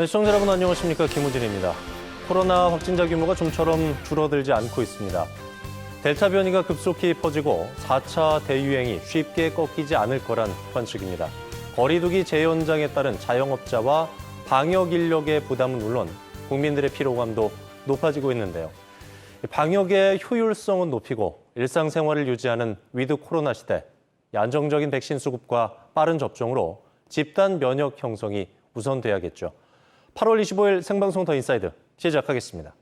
네, 시청자 여러분 안녕하십니까 김우진입니다. 코로나 확진자 규모가 좀처럼 줄어들지 않고 있습니다. 델타 변이가 급속히 퍼지고 4차 대유행이 쉽게 꺾이지 않을 거란 관측입니다. 거리두기 재연장에 따른 자영업자와 방역 인력의 부담은 물론 국민들의 피로감도 높아지고 있는데요. 방역의 효율성은 높이고 일상생활을 유지하는 위드 코로나 시대, 안정적인 백신 수급과 빠른 접종으로 집단 면역 형성이 우선돼야겠죠. 8월 25일 생방송 더 인사이드 시작하겠습니다.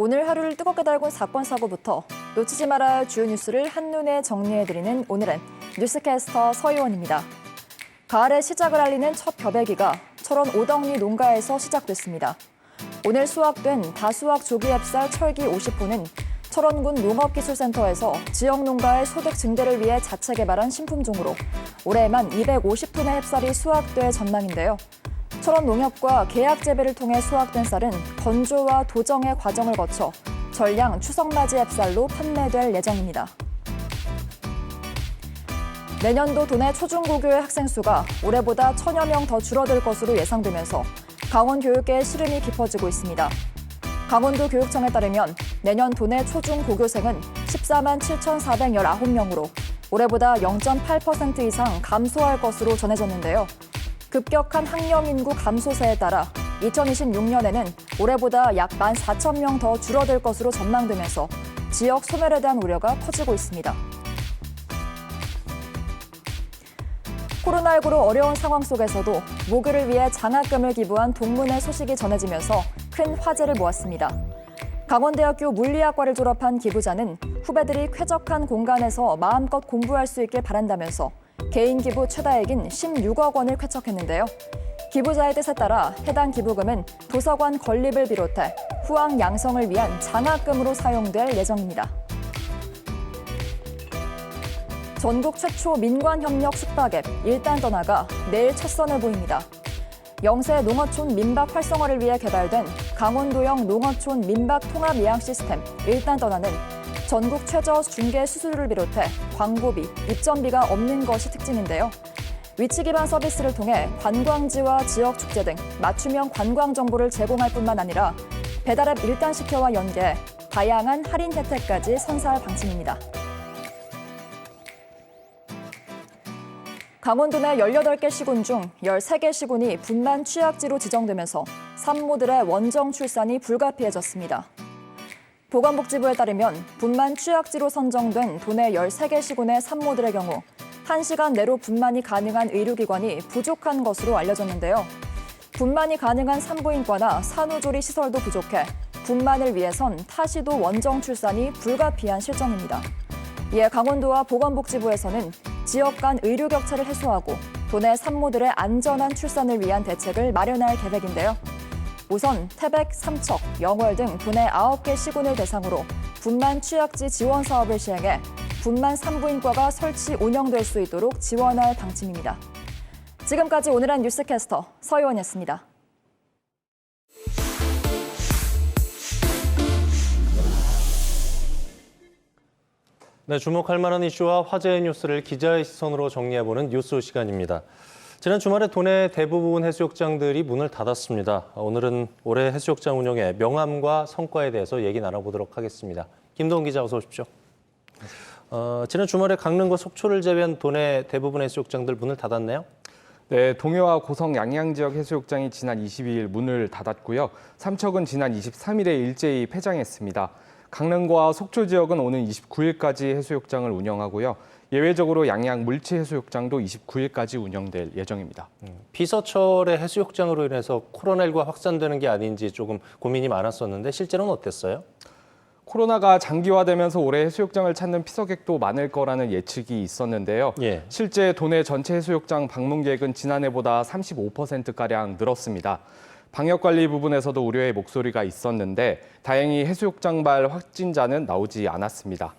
오늘 하루를 뜨겁게 달군 사건 사고부터 놓치지 말아야 주요 뉴스를 한눈에 정리해드리는 오늘은 뉴스캐스터 서희원입니다. 가을의 시작을 알리는 첫 벼베기가 철원 오덕리 농가에서 시작됐습니다. 오늘 수확된 다수확 조기 햅쌀 철기 50호는 철원군 농업기술센터에서 지역 농가의 소득 증대를 위해 자체 개발한 신품종으로 올해에만 250톤의 햅쌀이 수확될 전망인데요. 철원 농협과 계약 재배를 통해 수확된 쌀은 건조와 도정의 과정을 거쳐 전량 추석맞이 햅쌀로 판매될 예정입니다. 내년도 도내 초중고교의 학생 수가 올해보다 천여 명 더 줄어들 것으로 예상되면서 강원 교육계의 시름이 깊어지고 있습니다. 강원도 교육청에 따르면 내년 도내 초중고교생은 14만 7,419명으로 올해보다 0.8% 이상 감소할 것으로 전해졌는데요. 급격한 학령 인구 감소세에 따라 2026년에는 올해보다 약 1만 4천 명더 줄어들 것으로 전망되면서 지역 소멸에 대한 우려가 커지고 있습니다. 코로나19로 어려운 상황 속에서도 모교를 위해 장학금을 기부한 동문의 소식이 전해지면서 큰 화제를 모았습니다. 강원대학교 물리학과를 졸업한 기부자는 후배들이 쾌적한 공간에서 마음껏 공부할 수 있길 바란다면서 개인 기부 최다액인 16억 원을 쾌척했는데요. 기부자의 뜻에 따라 해당 기부금은 도서관 건립을 비롯해 후학 양성을 위한 장학금으로 사용될 예정입니다. 전국 최초 민관협력 숙박앱 일단 떠나가 내일 첫 선을 보입니다. 영세 농어촌 민박 활성화를 위해 개발된 강원도형 농어촌 민박 통합 예약 시스템 일단 떠나는 전국 최저 중개 수수료를 비롯해 광고비, 입점비가 없는 것이 특징인데요. 위치 기반 서비스를 통해 관광지와 지역 축제 등 맞춤형 관광 정보를 제공할 뿐만 아니라 배달앱 일단 시켜와 연계해 다양한 할인 혜택까지 선사할 방침입니다. 강원도 내 18개 시군 중 13개 시군이 분만 취약지로 지정되면서 산모들의 원정 출산이 불가피해졌습니다. 보건복지부에 따르면 분만 취약지로 선정된 도내 13개 시군의 산모들의 경우 1시간 내로 분만이 가능한 의료기관이 부족한 것으로 알려졌는데요. 분만이 가능한 산부인과나 산후조리 시설도 부족해 분만을 위해선 타시도 원정 출산이 불가피한 실정입니다. 이에 강원도와 보건복지부에서는 지역 간 의료 격차를 해소하고 도내 산모들의 안전한 출산을 위한 대책을 마련할 계획인데요. 우선 태백, 삼척, 영월 등 도내 9개 시군을 대상으로 분만 취약지 지원 사업을 시행해 분만 산부인과가 설치 운영될 수 있도록 지원할 방침입니다. 지금까지 오늘 한 뉴스캐스터 서희원이었습니다. 네, 주목할 만한 이슈와 화제의 뉴스를 기자의 시선으로 정리해보는 뉴스 시간입니다. 지난 주말에 도내 대부분 해수욕장들이 문을 닫았습니다. 오늘은 올해 해수욕장 운영의 명암과 성과에 대해서 얘기 나눠보도록 하겠습니다. 김동 기자 어서 오십시오. 어, 지난 주말에 강릉과 속초를 제외한 도내 대부분 해수욕장들 문을 닫았네요. 네, 동해와 고성 양양 지역 해수욕장이 지난 22일 문을 닫았고요. 삼척은 지난 23일에 일제히 폐장했습니다. 강릉과 속초 지역은 오는 29일까지 해수욕장을 운영하고요. 예외적으로 양양 물치 해수욕장도 29일까지 운영될 예정입니다. 비서철의 해수욕장으로 인해서 코로나19가 확산되는 게 아닌지 조금 고민이 많았었는데 실제로는 어땠어요? 코로나가 장기화되면서 올해 해수욕장을 찾는 피서객도 많을 거라는 예측이 있었는데요. 예. 실제 도내 전체 해수욕장 방문객은 지난해보다 35%가량 늘었습니다. 방역 관리 부분에서도 우려의 목소리가 있었는데 다행히 해수욕장발 확진자는 나오지 않았습니다.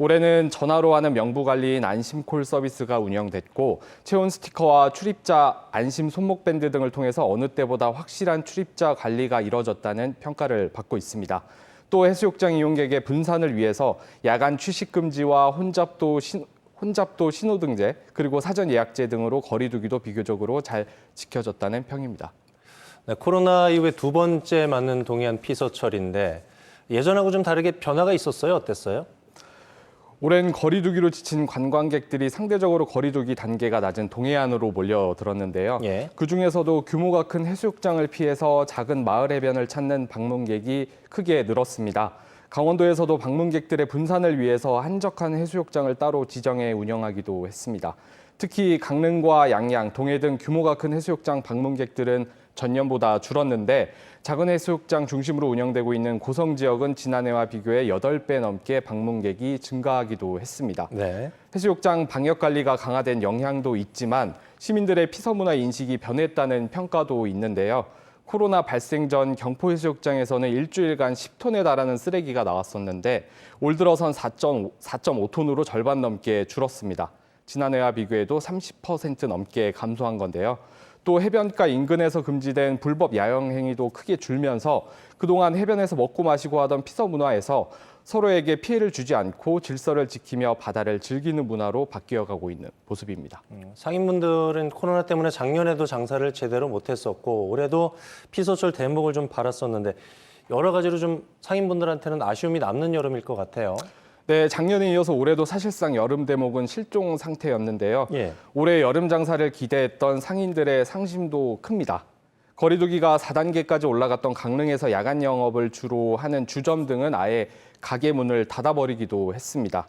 올해는 전화로 하는 명부 관리인 안심콜 서비스가 운영됐고 체온 스티커와 출입자 안심 손목 밴드 등을 통해서 어느 때보다 확실한 출입자 관리가 이뤄졌다는 평가를 받고 있습니다. 또 해수욕장 이용객의 분산을 위해서 야간 취식 금지와 혼잡도 신, 혼잡도 신호등제 그리고 사전 예약제 등으로 거리두기도 비교적으로 잘 지켜졌다는 평입니다. 네, 코로나 이후에 두 번째 맞는 동해안 피서철인데 예전하고 좀 다르게 변화가 있었어요? 어땠어요? 오랜 거리두기로 지친 관광객들이 상대적으로 거리두기 단계가 낮은 동해안으로 몰려들었는데요. 예. 그 중에서도 규모가 큰 해수욕장을 피해서 작은 마을 해변을 찾는 방문객이 크게 늘었습니다. 강원도에서도 방문객들의 분산을 위해서 한적한 해수욕장을 따로 지정해 운영하기도 했습니다. 특히 강릉과 양양, 동해 등 규모가 큰 해수욕장 방문객들은 전년보다 줄었는데 작은 해수욕장 중심으로 운영되고 있는 고성 지역은 지난해와 비교해 8배 넘게 방문객이 증가하기도 했습니다. 네. 해수욕장 방역 관리가 강화된 영향도 있지만 시민들의 피서 문화 인식이 변했다는 평가도 있는데요. 코로나 발생 전 경포 해수욕장에서는 일주일간 10톤에 달하는 쓰레기가 나왔었는데 올 들어선 4.5톤으로 절반 넘게 줄었습니다. 지난해와 비교해도 30% 넘게 감소한 건데요. 또 해변가 인근에서 금지된 불법 야영 행위도 크게 줄면서 그동안 해변에서 먹고 마시고 하던 피서 문화에서 서로에게 피해를 주지 않고 질서를 지키며 바다를 즐기는 문화로 바뀌어 가고 있는 모습입니다. 음, 상인분들은 코로나 때문에 작년에도 장사를 제대로 못했었고 올해도 피서철 대목을 좀 바랐었는데 여러 가지로 좀 상인분들한테는 아쉬움이 남는 여름일 것 같아요. 네, 작년에 이어서 올해도 사실상 여름 대목은 실종 상태였는데요. 예. 올해 여름 장사를 기대했던 상인들의 상심도 큽니다. 거리두기가 4단계까지 올라갔던 강릉에서 야간 영업을 주로 하는 주점 등은 아예 가게 문을 닫아버리기도 했습니다.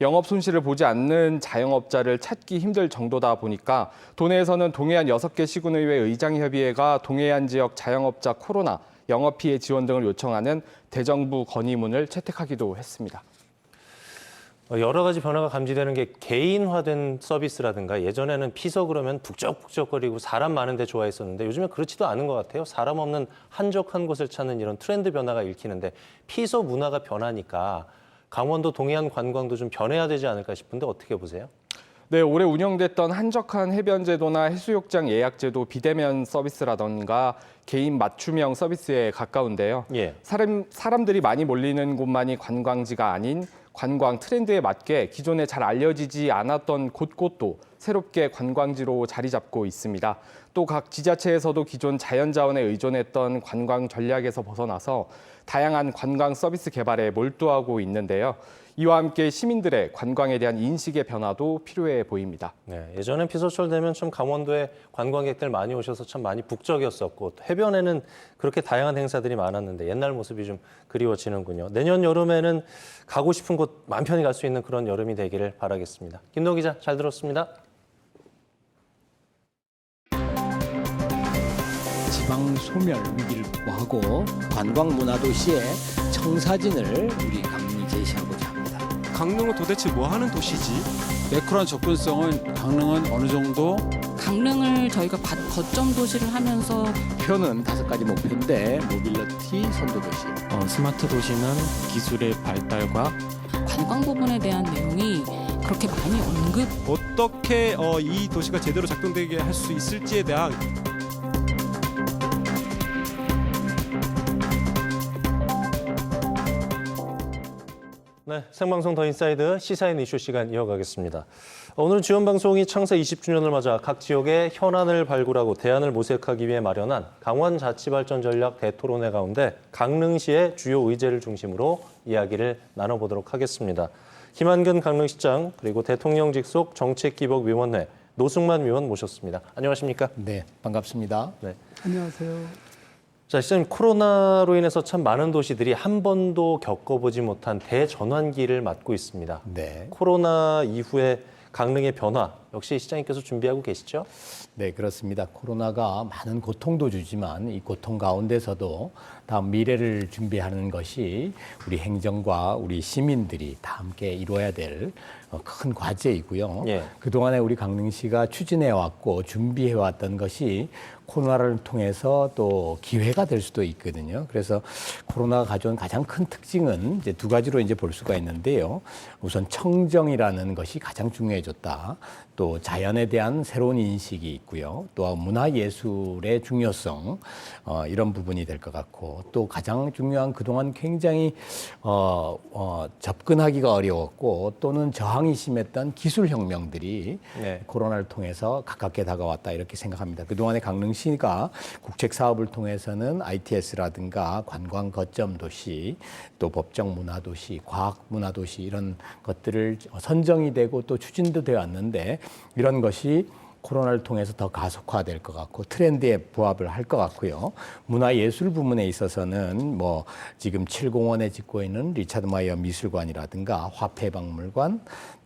영업 손실을 보지 않는 자영업자를 찾기 힘들 정도다 보니까 도내에서는 동해안 6개 시군의회 의장협의회가 동해안 지역 자영업자 코로나 영업 피해 지원 등을 요청하는 대정부 건의문을 채택하기도 했습니다. 어, 여러 가지 변화가 감지되는 게 개인화된 서비스라든가 예전에는 피서 그러면 북적북적거리고 사람 많은 데 좋아했었는데 요즘에 그렇지도 않은 것 같아요. 사람 없는 한적한 곳을 찾는 이런 트렌드 변화가 읽히는데 피서 문화가 변하니까 강원도 동해안 관광도 좀 변해야 되지 않을까 싶은데 어떻게 보세요? 네, 올해 운영됐던 한적한 해변 제도나 해수욕장 예약 제도 비대면 서비스라던가 개인 맞춤형 서비스에 가까운데요. 예. 사람, 사람들이 많이 몰리는 곳만이 관광지가 아닌 관광 트렌드에 맞게 기존에 잘 알려지지 않았던 곳곳도 새롭게 관광지로 자리 잡고 있습니다. 또 각 지자체에서도 기존 자연자원에 의존했던 관광 전략에서 벗어나서 다양한 관광 서비스 개발에 몰두하고 있는데요. 이와 함께 시민들의 관광에 대한 인식의 변화도 필요해 보입니다. 네, 예전엔 피서철 되면 좀 강원도에 관광객들 많이 오셔서 참 많이 북적였었고 또 해변에는 그렇게 다양한 행사들이 많았는데 옛날 모습이 좀 그리워지는군요. 내년 여름에는 가고 싶은 곳 마음 편히 갈 수 있는 그런 여름이 되기를 바라겠습니다. 김동 기자 잘 들었습니다. 지방 소멸 위기를 극복하고 관광 문화 도시의 청사진을 우리 강릉이 제시하고자. 강릉은 도대체 뭐 하는 도시지? 매크로한 접근성은 강릉은 어느 정도 강릉을 저희가 가- 거점 도시를 하면서 목표는 다섯 가지 목표인데 모빌리티 선도 도시, 어, 스마트 도시는 기술의 발달과 관광 부분에 대한 내용이 그렇게 많이 언급 어떻게 어, 이 도시가 제대로 작동되게 할 수 있을지에 대한 네, 생방송 더 인사이드 시사인 이슈 시간 이어가겠습니다. 오늘 지원 방송이 창사 20주년을 맞아 각 지역의 현안을 발굴하고 대안을 모색하기 위해 마련한 강원 자치발전 전략 대토론회 가운데 강릉시의 주요 의제를 중심으로 이야기를 나눠보도록 하겠습니다. 김한근 강릉시장 그리고 대통령 직속 정책기복위원회 노승만 위원 모셨습니다. 안녕하십니까? 네, 반갑습니다. 네. 안녕하세요. 자, 시장님 코로나로 인해서 참 많은 도시들이 한 번도 겪어보지 못한 대전환기를 맞고 있습니다. 네. 코로나 이후에 강릉의 변화 역시 시장님께서 준비하고 계시죠? 네, 그렇습니다. 코로나가 많은 고통도 주지만 이 고통 가운데서도 다음 미래를 준비하는 것이 우리 행정과 우리 시민들이 다 함께 이루어야 될 큰 과제이고요. 예. 그동안에 우리 강릉시가 추진해 왔고 준비해 왔던 것이 코로나를 통해서 또 기회가 될 수도 있거든요. 그래서 코로나가 가져온 가장 큰 특징은 이제 두 가지로 이제 볼 수가 있는데요. 우선 청정이라는 것이 가장 중요해졌다. 또 자연에 대한 새로운 인식이 있고요. 또 문화 예술의 중요성, 어, 이런 부분이 될 것 같고 또 가장 중요한 그동안 굉장히 어, 어, 접근하기가 어려웠고 또는 저항이 심했던 기술 혁명들이 네. 코로나를 통해서 가깝게 다가왔다 이렇게 생각합니다. 그동안에 강릉시가 국책 사업을 통해서는 ITS라든가 관광 거점 도시, 또 법정 문화 도시, 과학 문화 도시 이런 것들을 선정이 되고 또 추진도 되어 왔는데 이런 것이 코로나를 통해서 더 가속화될 것 같고 트렌드에 부합을 할 것 같고요. 문화예술 부문에 있어서는 뭐 지금 칠공원에 짓고 있는 리차드 마이어 미술관이라든가 화폐박물관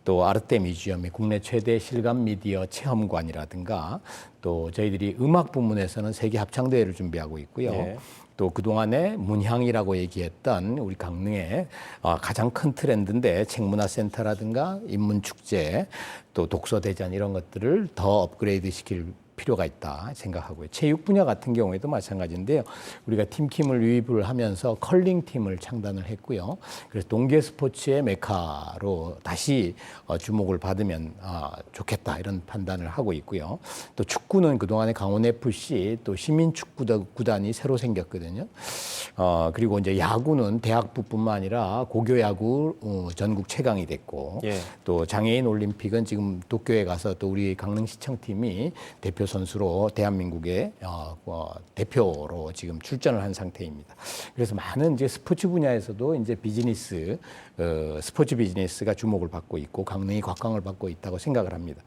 또 아르테 뮤지엄의 국내 최대 실감 미디어 체험관이라든가 또 저희들이 음악 부문에서는 세계 합창 대회를 준비하고 있고요. 예. 또 그동안에 문향이라고 얘기했던 우리 강릉의 어, 가장 큰 트렌드인데 책문화센터라든가 인문축제 또 독서대전 이런 것들을 더 업그레이드 시킬 필요가 있다 생각하고요. 체육 분야 같은 경우에도 마찬가지인데요. 우리가 팀킴을 유입을 하면서 컬링 팀을 창단을 했고요. 그래서 동계 스포츠의 메카로 다시 어, 주목을 받으면 아, 좋겠다 이런 판단을 하고 있고요. 또 축구는 그동안에 강원 FC 또 시민 축구 구단이 새로 생겼거든요. 어, 그리고 이제 야구는 대학부뿐만 아니라 고교 야구 어, 전국 최강이 됐고 예. 또 장애인 올림픽은 지금 도쿄에 가서 또 우리 강릉시청 팀이 대표 선수로 대한민국의 어, 어, 대표로 지금 출전을 한 상태입니다. 그래서 많은 이제 스포츠 분야에서도 이제 비즈니스 어, 스포츠 비즈니스가 주목을 받고 있고 강릉이 곽광을 받고 있다고 생각을 합니다.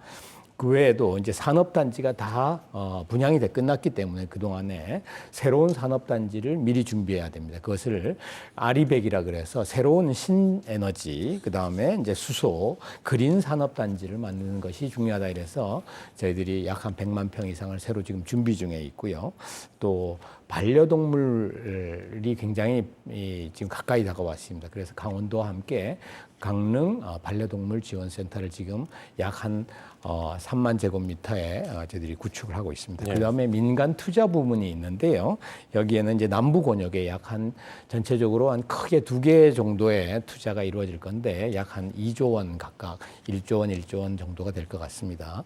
그 외에도 이제 산업단지가 다 어, 분양이 돼 끝났기 때문에 그동안에 새로운 산업단지를 미리 준비해야 됩니다. 그것을 아리백이라 그래서 새로운 신에너지, 그 다음에 이제 수소, 그린 산업단지를 만드는 것이 중요하다 이래서 저희들이 약 한 100만 평 이상을 새로 지금 준비 중에 있고요. 또 반려동물이 굉장히 이, 지금 가까이 다가왔습니다. 그래서 강원도와 함께 강릉 어, 반려동물 지원센터를 지금 약한 어, 3만 제곱미터에 어, 저희들이 구축을 하고 있습니다. 네. 그다음에 민간 투자 부분이 있는데요. 여기에는 이제 남부 권역에 약 한 전체적으로 한 크게 두 개 정도의 투자가 이루어질 건데 약 한 2조 원 각각 1조 원, 1조 원 정도가 될 것 같습니다.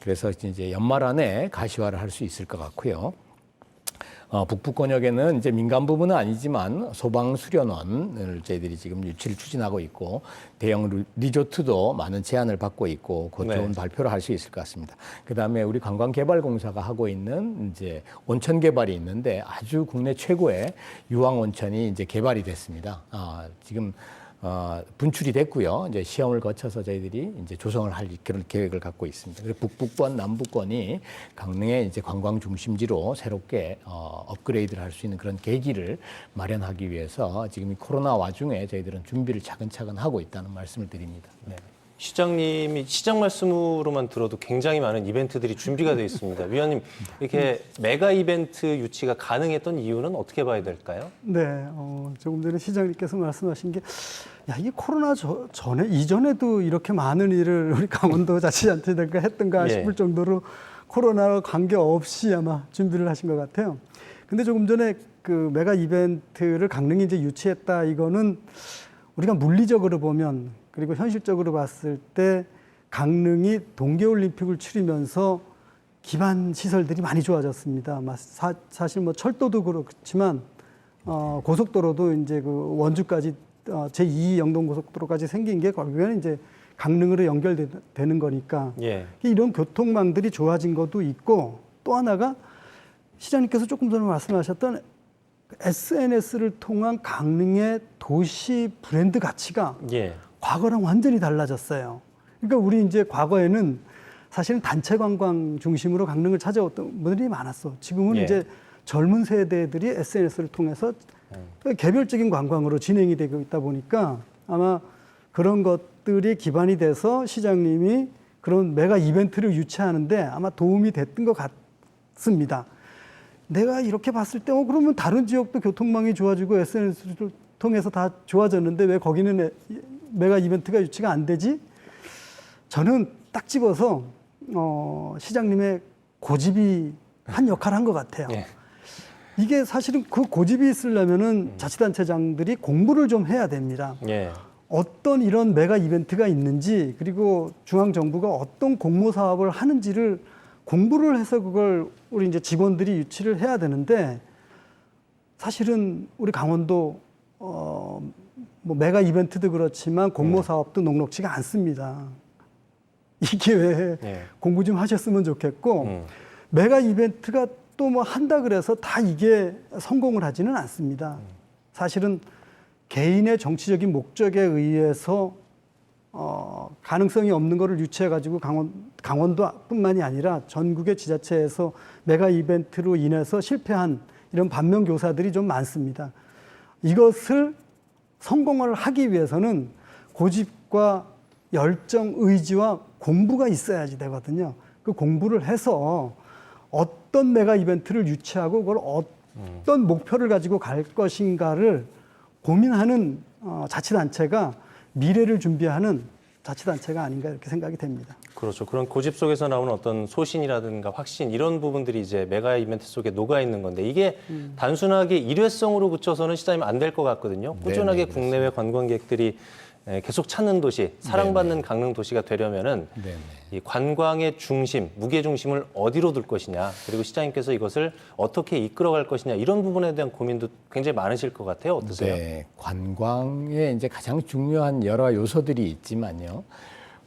그래서 이제 연말 안에 가시화를 할 수 있을 것 같고요. 어, 북부 권역에는 이제 민간 부분은 아니지만 소방 수련원을 저희들이 지금 유치를 추진하고 있고 대형 루- 리조트도 많은 제안을 받고 있고 곧 네. 좋은 발표를 할 수 있을 것 같습니다. 그 다음에 우리 관광개발공사가 하고 있는 이제 온천 개발이 있는데 아주 국내 최고의 유황 온천이 이제 개발이 됐습니다. 아, 지금 어, 분출이 됐고요. 이제 시험을 거쳐서 저희들이 이제 조성을 할 그런 계획을 갖고 있습니다. 그래서 북부권, 남부권이 강릉의 이제 관광 중심지로 새롭게 어, 업그레이드를 할 수 있는 그런 계기를 마련하기 위해서 지금 이 코로나 와중에 저희들은 준비를 차근차근 하고 있다는 말씀을 드립니다. 네. 시장님이 시장 말씀으로만 들어도 굉장히 많은 이벤트들이 준비가 되어 있습니다. 위원님 이렇게 메가 이벤트 유치가 가능했던 이유는 어떻게 봐야 될까요? 네, 어, 조금 전에 시장님께서 말씀하신 게, 야, 이 코로나 저, 전에, 이전에도 이렇게 많은 일을 우리 강원도 자치단체가 했던가 예. 싶을 정도로 코로나와 관계없이 아마 준비를 하신 것 같아요. 근데 조금 전에 그 메가 이벤트를 강릉이 이제 유치했다, 이거는 우리가 물리적으로 보면 그리고 현실적으로 봤을 때 강릉이 동계올림픽을 치르면서 기반 시설들이 많이 좋아졌습니다. 마- 사, 사실 뭐 철도도 그렇지만 어, 고속도로도 이제 그 원주까지 어, 제2 영동 고속도로까지 생긴 게 결국에는 이제 강릉으로 연결되는 거니까 예. 이런 교통망들이 좋아진 것도 있고 또 하나가 시장님께서 조금 전에 말씀하셨던 SNS를 통한 강릉의 도시 브랜드 가치가 예. 과거랑 완전히 달라졌어요. 그러니까 우리 이제 과거에는 사실은 단체 관광 중심으로 강릉을 찾아왔던 분들이 많았어. 지금은 예. 이제 젊은 세대들이 SNS를 통해서 개별적인 관광으로 진행이 되고 있다 보니까 아마 그런 것들이 기반이 돼서 시장님이 그런 메가 이벤트를 유치하는데 아마 도움이 됐던 것 같습니다. 내가 이렇게 봤을 때, 어, 그러면 다른 지역도 교통망이 좋아지고 SNS를 통해서 다 좋아졌는데 왜 거기는 에- 메가 이벤트가 유치가 안 되지? 저는 딱 집어서 어, 시장님의 고집이 한 역할을 한 것 같아요. 예. 이게 사실은 그 고집이 있으려면은 자치단체장들이 공부를 좀 해야 됩니다. 예. 어떤 이런 메가 이벤트가 있는지 그리고 중앙 정부가 어떤 공모 사업을 하는지를 공부를 해서 그걸 우리 이제 직원들이 유치를 해야 되는데 사실은 우리 강원도 어 뭐 메가 이벤트도 그렇지만 공모 사업도 녹록지가 않습니다. 이 기회에 예. 공부 좀 하셨으면 좋겠고 음. 메가 이벤트가 또 뭐 한다 그래서 다 이게 성공을 하지는 않습니다. 사실은 개인의 정치적인 목적에 의해서 어, 가능성이 없는 거를 유치해 가지고 강원 강원도뿐만이 아니라 전국의 지자체에서 메가 이벤트로 인해서 실패한 이런 반면 교사들이 좀 많습니다. 이것을 성공을 하기 위해서는 고집과 열정, 의지와 공부가 있어야지 되거든요. 그 공부를 해서 어떤 메가 이벤트를 유치하고 그걸 어떤 목표를 가지고 갈 것인가를 고민하는 어, 자치단체가 미래를 준비하는 자치단체가 아닌가 이렇게 생각이 됩니다. 그렇죠. 그런 고집 속에서 나오는 어떤 소신이라든가 확신 이런 부분들이 이제 메가 이벤트 속에 녹아 있는 건데 이게 단순하게 일회성으로 그쳐서는 시장님 안될 것 같거든요. 꾸준하게 네네, 국내외 관광객들이 에, 계속 찾는 도시, 사랑받는 강릉 도시가 되려면은 네네. 이 관광의 중심, 무게 중심을 어디로 둘 것이냐, 그리고 시장님께서 이것을 어떻게 이끌어갈 것이냐 이런 부분에 대한 고민도 굉장히 많으실 것 같아요. 어떠세요? 네, 관광에 이제 가장 중요한 여러 요소들이 있지만요.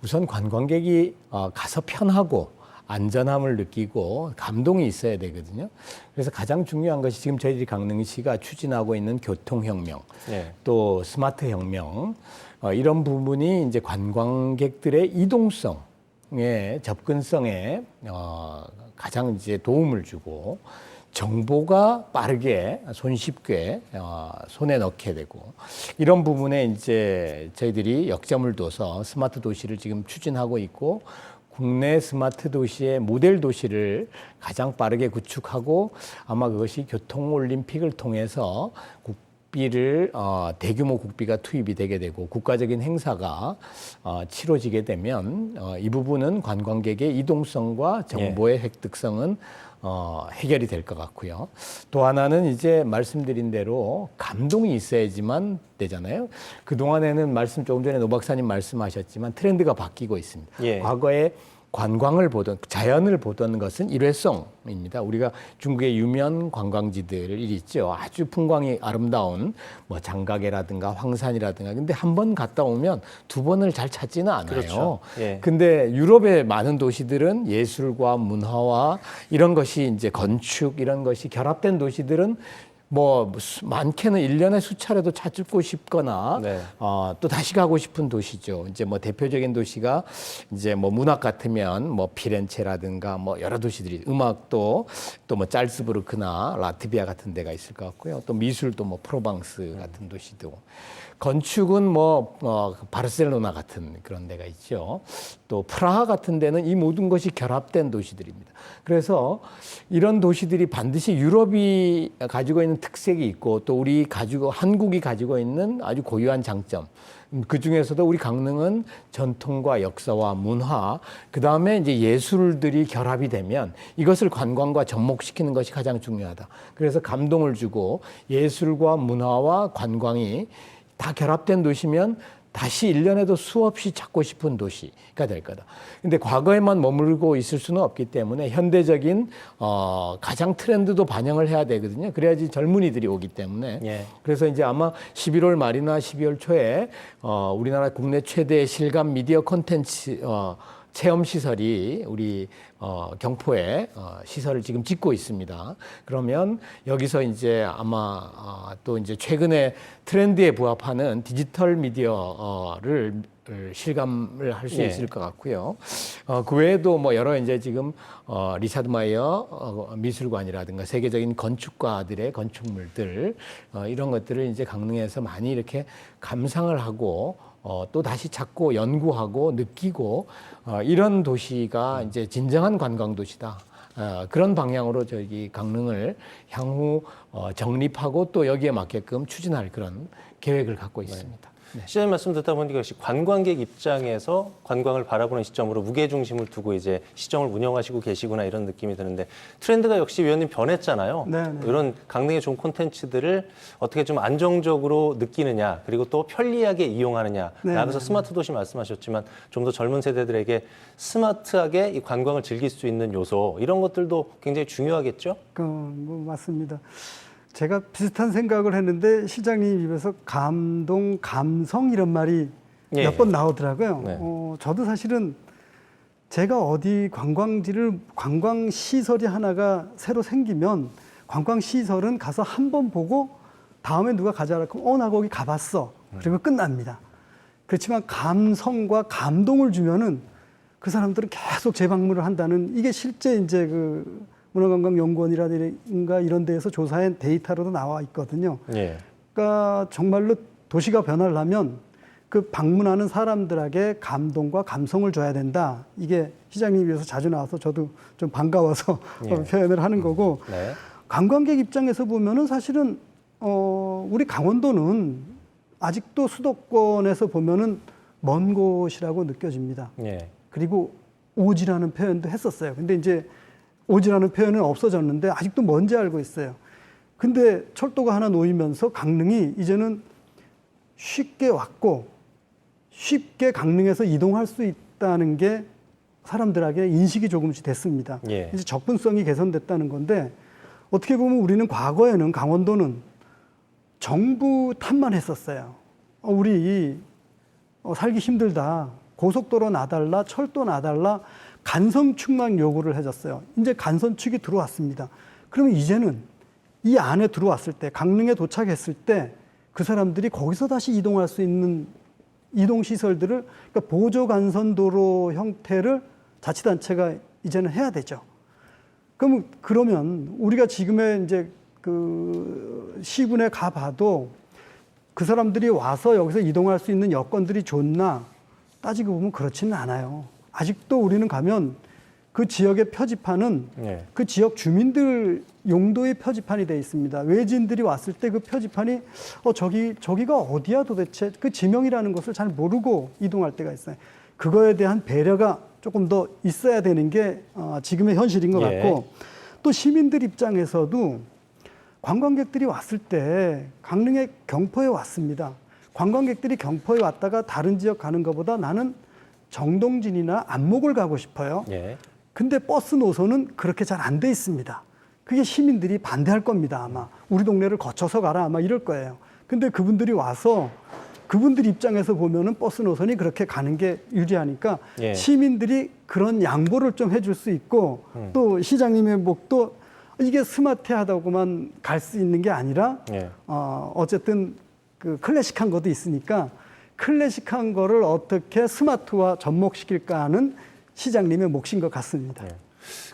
우선 관광객이 어, 가서 편하고 안전함을 느끼고 감동이 있어야 되거든요. 그래서 가장 중요한 것이 지금 저희들이 강릉시가 추진하고 있는 교통혁명, 예. 또 스마트 혁명 어, 이런 부분이 이제 관광객들의 이동성에 접근성에 어, 가장 이제 도움을 주고 정보가 빠르게 손쉽게 어, 손에 넣게 되고 이런 부분에 이제 저희들이 역점을 둬서 스마트 도시를 지금 추진하고 있고 국내 스마트 도시의 모델 도시를 가장 빠르게 구축하고 아마 그것이 교통 올림픽을 통해서 국비를 어, 대규모 국비가 투입이 되게 되고 국가적인 행사가 어, 치러지게 되면 어, 이 부분은 관광객의 이동성과 정보의 획득성은 어, 해결이 될 것 같고요. 또 하나는 이제 말씀드린 대로 감동이 있어야지만 되잖아요. 그 동안에는 말씀 조금 전에 노 박사님 말씀하셨지만 트렌드가 바뀌고 있습니다. 예. 과거에 관광을 보던 자연을 보던 것은 일회성입니다. 우리가 중국의 유명 관광지들 있죠. 아주 풍광이 아름다운 뭐 장가게라든가 황산이라든가. 근데 한 번 갔다 오면 두 번을 잘 찾지는 않아요. 그렇죠. 예. 근데 유럽의 많은 도시들은 예술과 문화와 이런 것이 이제 건축 이런 것이 결합된 도시들은 뭐 수- 많게는 일년에 수차례도 찾고 싶거나 네. 어, 또 다시 가고 싶은 도시죠. 이제 뭐 대표적인 도시가 이제 뭐 문학 같으면 뭐 피렌체라든가 뭐 여러 도시들이 음악도 또 뭐 짤스부르크나 라트비아 같은 데가 있을 것 같고요. 또 미술도 뭐 프로방스 같은 도시도 건축은 뭐 어, 바르셀로나 같은 그런 데가 있죠. 또 프라하 같은 데는 이 모든 것이 결합된 도시들입니다. 그래서 이런 도시들이 반드시 유럽이 가지고 있는 특색이 있고 또 우리 가지고 한국이 가지고 있는 아주 고유한 장점. 그 중에서도 우리 강릉은 전통과 역사와 문화, 그 다음에 이제 예술들이 결합이 되면 이것을 관광과 접목시키는 것이 가장 중요하다. 그래서 감동을 주고 예술과 문화와 관광이 다 결합된 도시면 다시 일년에도 수없이 찾고 싶은 도시가 될 거다. 근데 과거에만 머물고 있을 수는 없기 때문에 현대적인 어, 가장 트렌드도 반영을 해야 되거든요. 그래야지 젊은이들이 오기 때문에. 예. 그래서 이제 아마 11월 말이나 12월 초에 어, 우리나라 국내 최대 실감 미디어 콘텐츠 어, 체험 시설이 우리 어, 경포에 어, 시설을 지금 짓고 있습니다. 그러면 여기서 이제 아마 어, 또 이제 최근에 트렌드에 부합하는 디지털 미디어를 실감을 할수 예. 있을 것 같고요. 어, 그 외에도 뭐 여러 이제 지금 어, 리차드 마이어 어, 미술관이라든가 세계적인 건축가들의 건축물들 어, 이런 것들을 이제 강릉에서 많이 이렇게 감상을 하고 어, 또 다시 찾고 연구하고 느끼고 어, 이런 도시가 이제 진정한 관광 도시다. 어, 그런 방향으로 저기 강릉을 향후 어, 정립하고 또 여기에 맞게끔 추진할 그런 계획을 갖고 있습니다. 네. 시장님 말씀 듣다 보니까 역시 관광객 입장에서 관광을 바라보는 시점으로 무게 중심을 두고 이제 시정을 운영하시고 계시구나 이런 느낌이 드는데 트렌드가 역시 위원님 변했잖아요. 네, 네. 이런 강릉의 좋은 콘텐츠들을 어떻게 좀 안정적으로 느끼느냐 그리고 또 편리하게 이용하느냐 네, 나아가서 네, 스마트 도시 말씀하셨지만 좀 더 젊은 세대들에게 스마트하게 이 관광을 즐길 수 있는 요소 이런 것들도 굉장히 중요하겠죠. 그 뭐 맞습니다. 제가 비슷한 생각을 했는데 시장님 입에서 감동, 감성 이런 말이 예. 몇번 나오더라고요. 네. 어, 저도 사실은 제가 어디 관광지를 관광 시설이 하나가 새로 생기면 관광 시설은 가서 한 번 보고 다음에 누가 가자라 그러면 어 나 거기 가봤어. 그리고 끝납니다. 그렇지만 감성과 감동을 주면은 그 사람들은 계속 재방문을 한다는 이게 실제 이제 그 문화관광연구원이라든가 이런 데에서 조사한 데이터로도 나와 있거든요. 예. 그러니까 정말로 도시가 변하려면 그 방문하는 사람들에게 감동과 감성을 줘야 된다. 이게 시장님 위해서 자주 나와서 저도 좀 반가워서 예. 표현을 하는 거고 네. 관광객 입장에서 보면은 사실은 어 우리 강원도는 아직도 수도권에서 보면은 먼 곳이라고 느껴집니다. 예. 그리고 오지라는 표현도 했었어요. 근데 이제 오지라는 표현은 없어졌는데 아직도 뭔지 알고 있어요. 근데 철도가 하나 놓이면서 강릉이 이제는 쉽게 왔고 쉽게 강릉에서 이동할 수 있다는 게 사람들에게 인식이 조금씩 됐습니다. 예. 이제 접근성이 개선됐다는 건데 어떻게 보면 우리는 과거에는 강원도는 정부 탓만 했었어요. 어, 우리 어, 살기 힘들다. 고속도로 나달라, 철도 나달라, 간선축만 요구를 해줬어요. 이제 간선축이 들어왔습니다. 그러면 이제는 이 안에 들어왔을 때, 강릉에 도착했을 때 그 사람들이 거기서 다시 이동할 수 있는 이동 시설들을 그러니까 보조 간선 도로 형태를 자치단체가 이제는 해야 되죠. 그럼 그러면 우리가 지금의 이제 그 시군에 가봐도 그 사람들이 와서 여기서 이동할 수 있는 여건들이 좋나 따지고 보면 그렇지는 않아요. 아직도 우리는 가면 그 지역의 표지판은 예. 그 지역 주민들 용도의 표지판이 돼 있습니다. 외지인들이 왔을 때 그 표지판이 어 저기 저기가 어디야 도대체 그 지명이라는 것을 잘 모르고 이동할 때가 있어요. 그거에 대한 배려가 조금 더 있어야 되는 게 어, 지금의 현실인 것 예. 같고 또 시민들 입장에서도 관광객들이 왔을 때 강릉에 경포에 왔습니다. 관광객들이 경포에 왔다가 다른 지역 가는 것보다 나는 정동진이나 안목을 가고 싶어요. 예. 근데 버스 노선은 그렇게 잘 안 돼 있습니다. 그게 시민들이 반대할 겁니다, 아마. 우리 동네를 거쳐서 가라, 아마 이럴 거예요. 근데 그분들이 와서 그분들 입장에서 보면은 버스 노선이 그렇게 가는 게 유리하니까 예. 시민들이 그런 양보를 좀 해줄 수 있고 또 시장님의 목도 이게 스마트하다고만 갈 수 있는 게 아니라 예. 어, 어쨌든 그 클래식한 것도 있으니까 클래식한 거를 어떻게 스마트화 접목시킬까 하는 시장님의 몫인 것 같습니다.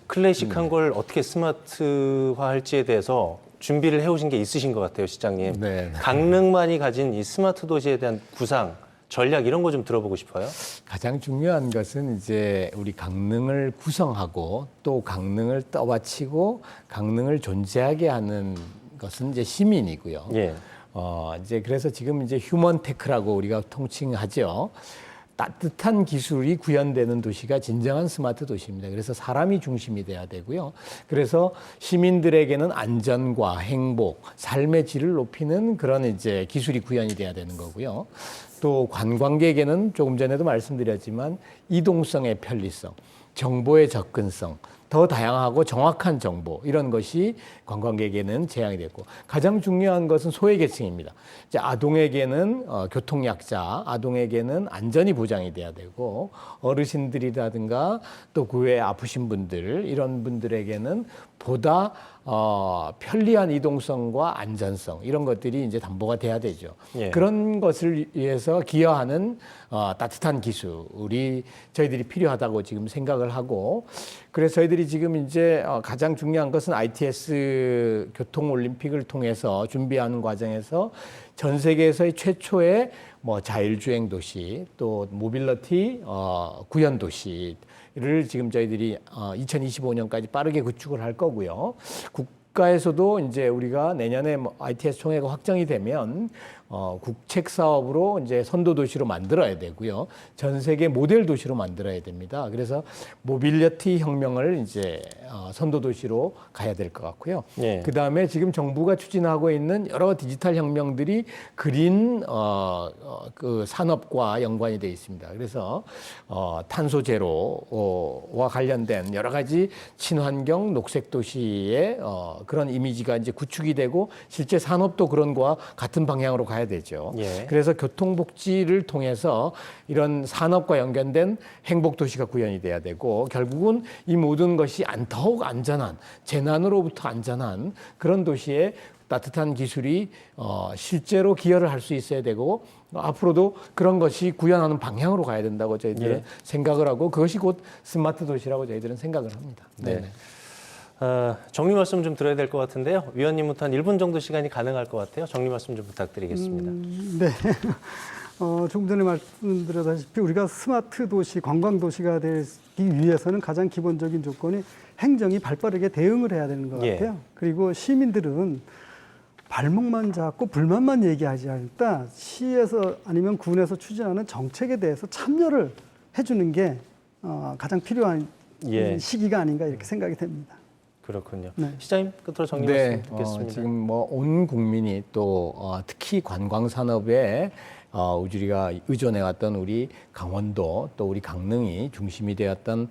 클래식한 음. 걸 어떻게 스마트화할지에 대해서 준비를 해오신 게 있으신 것 같아요, 시장님. 네. 강릉만이 가진 이 스마트 도시에 대한 구상, 전략 이런 거 좀 들어보고 싶어요. 가장 중요한 것은 이제 우리 강릉을 구성하고 또 강릉을 떠받치고 강릉을 존재하게 하는 것은 이제 시민이고요. 예. 어, 이제 그래서 지금 이제 휴먼 테크라고 우리가 통칭하죠. 따뜻한 기술이 구현되는 도시가 진정한 스마트 도시입니다. 그래서 사람이 중심이 돼야 되고요. 그래서 시민들에게는 안전과 행복, 삶의 질을 높이는 그런 이제 기술이 구현이 돼야 되는 거고요. 또 관광객에게는 조금 전에도 말씀드렸지만 이동성의 편리성, 정보의 접근성, 더 다양하고 정확한 정보 이런 것이 관광객에게는 제한이 됐고 가장 중요한 것은 소외계층입니다. 이제 아동에게는 어, 교통약자, 아동에게는 안전이 보장이 돼야 되고 어르신들이라든가 또 그 외에 아프신 분들 이런 분들에게는 보다 어, 편리한 이동성과 안전성 이런 것들이 이제 담보가 돼야 되죠. 예. 그런 것을 위해서 기여하는 어, 따뜻한 기술이 저희들이 필요하다고 지금 생각을 하고 그래서 저희들이 지금 이제 어, 가장 중요한 것은 ITS 교통 올림픽을 통해서 준비하는 과정에서 전 세계에서의 최초의 뭐 자율주행 도시 또 모빌리티 어, 구현 도시를 지금 저희들이 어, 2025년까지 빠르게 구축을 할 거고요. 국가에서도 이제 우리가 내년에 뭐 ITS 총회가 확정이 되면 어, 국책 사업으로 이제 선도 도시로 만들어야 되고요. 전 세계 모델 도시로 만들어야 됩니다. 그래서 모빌리티 혁명을 이제 어, 선도 도시로 가야 될 것 같고요. 예. 그 다음에 지금 정부가 추진하고 있는 여러 디지털 혁명들이 그린 어, 어, 그 산업과 연관이 되어 있습니다. 그래서 어, 탄소 제로와 관련된 여러 가지 친환경 녹색 도시의 어, 그런 이미지가 이제 구축이 되고 실제 산업도 그런 거와 같은 방향으로 가야 되죠. 예. 그래서 교통복지를 통해서 이런 산업과 연관된 행복 도시가 구현이 돼야 되고 결국은 이 모든 것이 안 더욱 안전한 재난으로부터 안전한 그런 도시에 따뜻한 기술이 어, 실제로 기여를 할 수 있어야 되고 앞으로도 그런 것이 구현하는 방향으로 가야 된다고 저희들은 예. 생각을 하고 그것이 곧 스마트 도시라고 저희들은 생각을 합니다. 네. 어, 정리 말씀 좀 드려야 될 것 같은데요. 위원님부터 한 1분 정도 시간이 가능할 것 같아요. 정리 말씀 좀 부탁드리겠습니다. 네. 어, 조금 전에 말씀드렸다시피 우리가 스마트 도시, 관광 도시가 되기 위해서는 가장 기본적인 조건이 행정이 발빠르게 대응을 해야 되는 것 예. 같아요. 그리고 시민들은 발목만 잡고 불만만 얘기하지 않다. 시에서 아니면 군에서 추진하는 정책에 대해서 참여를 해주는 게 어, 가장 필요한 예. 시기가 아닌가 이렇게 생각이 됩니다. 그렇군요. 네. 시장님 끝으로 정리 네, 말씀 듣겠습니다. 어, 지금 뭐 온 국민이 또 어, 특히 관광 산업에 어, 우리가 의존해왔던 우리 강원도 또 우리 강릉이 중심이 되었던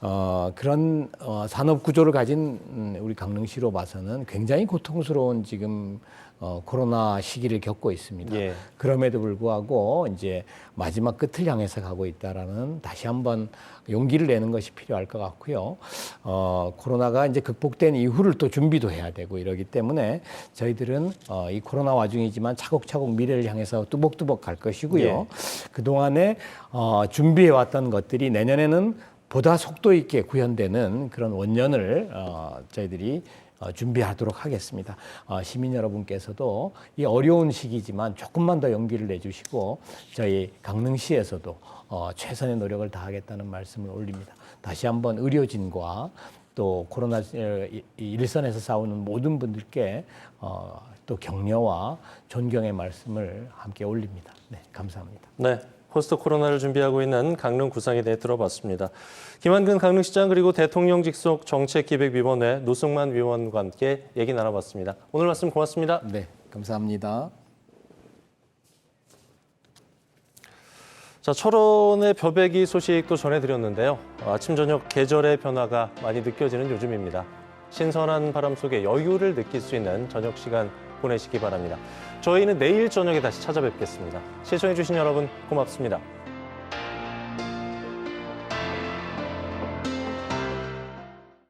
어, 그런 어, 산업 구조를 가진 음, 우리 강릉시로 봐서는 굉장히 고통스러운 지금 어, 코로나 시기를 겪고 있습니다. 예. 그럼에도 불구하고 이제 마지막 끝을 향해서 가고 있다라는 다시 한번 용기를 내는 것이 필요할 것 같고요. 어, 코로나가 이제 극복된 이후를 또 준비도 해야 되고 이러기 때문에 저희들은 어, 이 코로나 와중이지만 차곡차곡 미래를 향해서 뚜벅뚜벅 갈 것이고요. 예. 그 동안에 어, 준비해 왔던 것들이 내년에는 보다 속도 있게 구현되는 그런 원년을 어, 저희들이 어, 준비하도록 하겠습니다. 어, 시민 여러분께서도 이 어려운 시기지만 조금만 더 용기를 내주시고 저희 강릉시에서도 어, 최선의 노력을 다하겠다는 말씀을 올립니다. 다시 한번 의료진과 또 코로나 어, 일선에서 싸우는 모든 분들께 어, 또 격려와 존경의 말씀을 함께 올립니다. 네, 감사합니다. 네. 포스트 코로나를 준비하고 있는 강릉 구상에 대해 들어봤습니다. 김한근 강릉시장 그리고 대통령 직속 정책기획위원회 노승만 위원과 함께 얘기 나눠봤습니다. 오늘 말씀 고맙습니다. 네, 감사합니다. 자, 철원의 벼베기 소식도 전해드렸는데요. 아침 저녁 계절의 변화가 많이 느껴지는 요즘입니다. 신선한 바람 속에 여유를 느낄 수 있는 저녁 시간 보내시기 바랍니다. 저희는 내일 저녁에 다시 찾아뵙겠습니다. 시청해주신 여러분 고맙습니다.